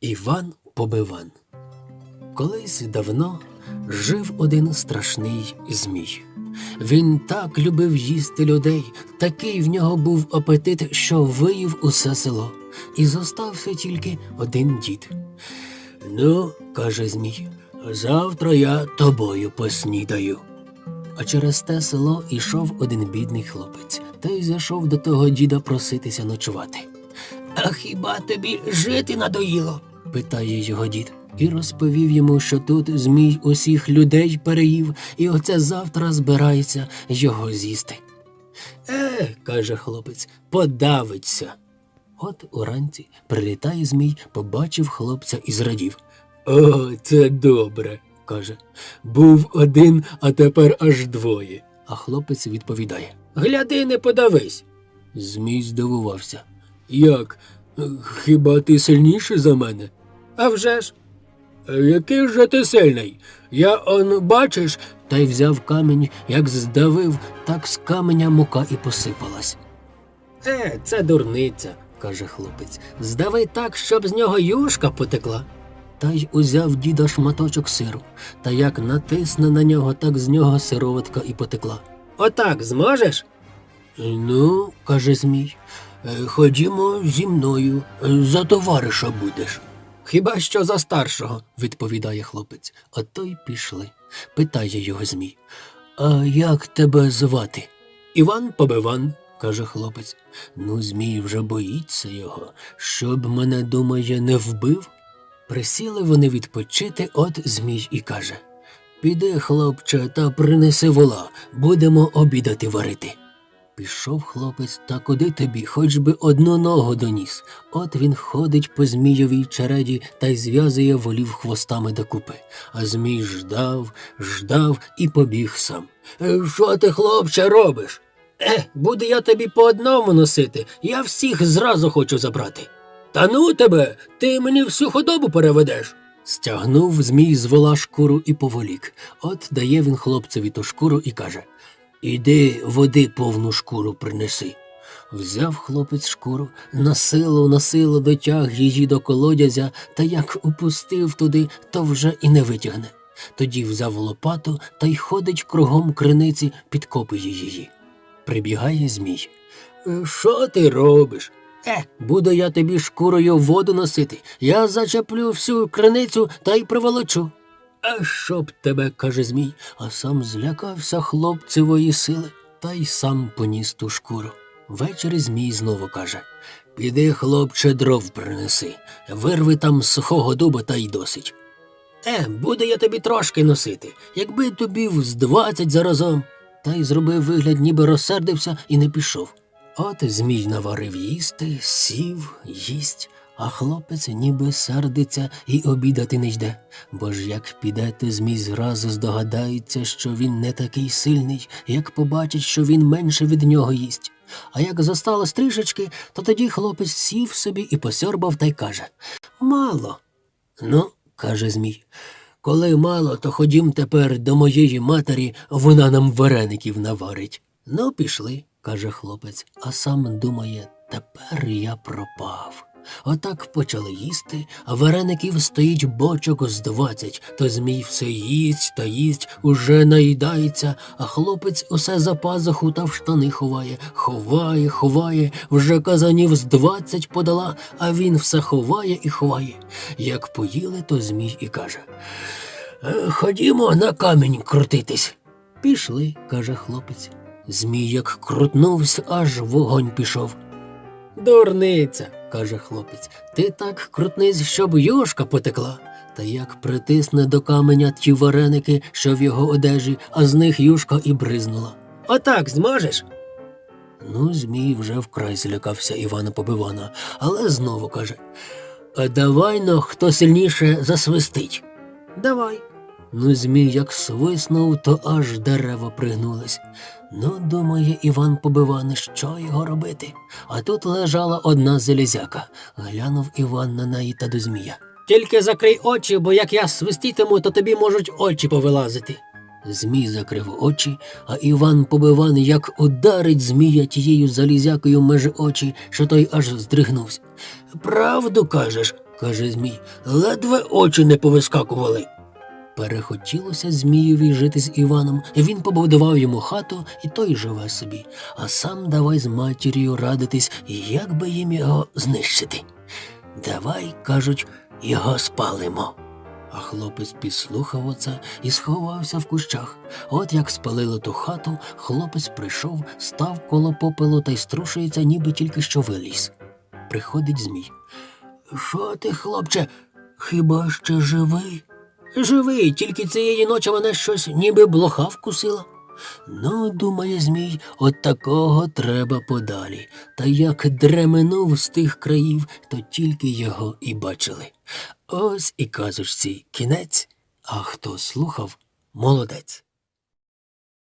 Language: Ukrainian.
Іван Побиван. Колись давно жив один страшний змій. Він так любив їсти людей, такий в нього був апетит, що виїв усе село, і зостався тільки один дід. Ну, каже Змій, завтра я тобою поснідаю. А через те село ішов один бідний хлопець, та й зайшов до того діда проситися ночувати. А хіба тобі жити надоїло? Питає його дід. І розповів йому, що тут змій усіх людей переїв, і оце завтра збирається його з'їсти. Е, каже хлопець, подавиться. От уранці прилітає змій, побачив хлопця і зрадів. О, це добре, каже. Був один, а тепер аж двоє. А хлопець відповідає Гляди, не подавись. Змій здивувався. Як? Хіба ти сильніший за мене? А вже ж. Який же ти сильний? Я он бачиш, та й взяв камінь, як здавив, так з каменя мука і посипалась. Е, це дурниця, каже хлопець. Здави так, щоб з нього юшка потекла. Та й узяв діда шматочок сиру, та як натисне на нього, так з нього сироватка і потекла. Отак зможеш? Ну, каже Змій, «е, ходімо зі мною, е, за товариша будеш. Хіба що за старшого, відповідає хлопець. А той пішли. Питає його Змій. А як тебе звати? Іван Побиван, каже хлопець. Ну, Змій вже боїться його, щоб мене, думає, не вбив. Присіли вони відпочити, от Змій і каже Піди, хлопче, та принеси вола, будемо обідати варити. Пішов хлопець, та куди тобі, хоч би одну ногу доніс. От він ходить по змійовій череді та й зв'язує волів хвостами докупи. А змій ждав, ждав і побіг сам. «Е, Що ти, хлопче, робиш? Е, буду я тобі по одному носити, я всіх зразу хочу забрати. Та ну тебе, ти мені всю худобу переведеш. Стягнув змій з вола шкуру і поволік. От дає він хлопцеві ту шкуру і каже Іди води повну шкуру принеси. Взяв хлопець шкуру, насилу, насилу дотяг її до колодязя, та як упустив туди, то вже і не витягне. Тоді взяв лопату та й ходить кругом криниці, підкопує її. Прибігає змій. «Е, Що ти робиш? Е, буду я тобі шкурою воду носити. Я зачеплю всю криницю та й приволочу. А щоб тебе, каже Змій, а сам злякався хлопцевої сили, та й сам поніс ту шкуру. Ввечері Змій знову каже Піди, хлопче, дров принеси, вирви там сухого дуба та й досить. Е, буду я тобі трошки носити, якби тобі з двадцять заразом. Та й зробив вигляд, ніби розсердився і не пішов. От Змій наварив їсти, сів, їсть, а хлопець ніби сердиться і обідати не йде. Бо ж як піде, то Змій зразу здогадається, що він не такий сильний, як побачить, що він менше від нього їсть. А як зосталось трішечки, то тоді хлопець сів собі і посьорбав та й каже Мало. Ну, каже Змій. Коли мало, то ходім тепер до моєї матері, вона нам вареників наварить. Ну, пішли, каже хлопець, а сам думає, тепер я пропав. Отак почали їсти, а вареників стоїть бочок з двадцять, то змій все їсть та їсть, уже наїдається, а хлопець усе за пазуху та в штани ховає, ховає, ховає, вже казанів з двадцять подала, а він все ховає і ховає. Як поїли, то змій і каже «Е, Ходімо на камінь крутитись. Пішли, каже хлопець. Змій як крутнувся, аж вогонь пішов. Дурниця, каже хлопець, ти так крутнись, щоб юшка потекла. Та як притисне до каменя ті вареники, що в його одежі, а з них юшка і бризнула. Отак зможеш? Ну, Змій вже вкрай злякався Івана Побивана, але знову каже А давай но хто сильніше засвистить. Давай. Ну, Змій як свиснув, то аж дерева пригнулись. Ну, думає Іван Побиване, що його робити. А тут лежала одна залізяка. Глянув Іван на неї та до Змія. Тільки закрий очі, бо як я свистітиму, то тобі можуть очі повилазити. Змій закрив очі, а Іван Побиван як ударить змія тією залізякою меж очі, що той аж здригнувся. Правду кажеш, каже Змій, ледве очі не повискакували. Перехотілося Змієві жити з Іваном, він побудував йому хату, і той живе собі, а сам давай з матір'ю радитись, як би їм його знищити. Давай, кажуть, його спалимо. А хлопець підслухав оце і сховався в кущах. От як спалили ту хату, хлопець прийшов, став коло попелу та й струшується, ніби тільки що виліз. Приходить Змій. Що ти, хлопче, хіба ще живий? Живий, тільки цієї ночі мене щось ніби блоха вкусила. Ну, думає Змій, от такого треба подалі. Та як дременув з тих країв, то тільки його і бачили. Ось і казочці кінець, а хто слухав, молодець.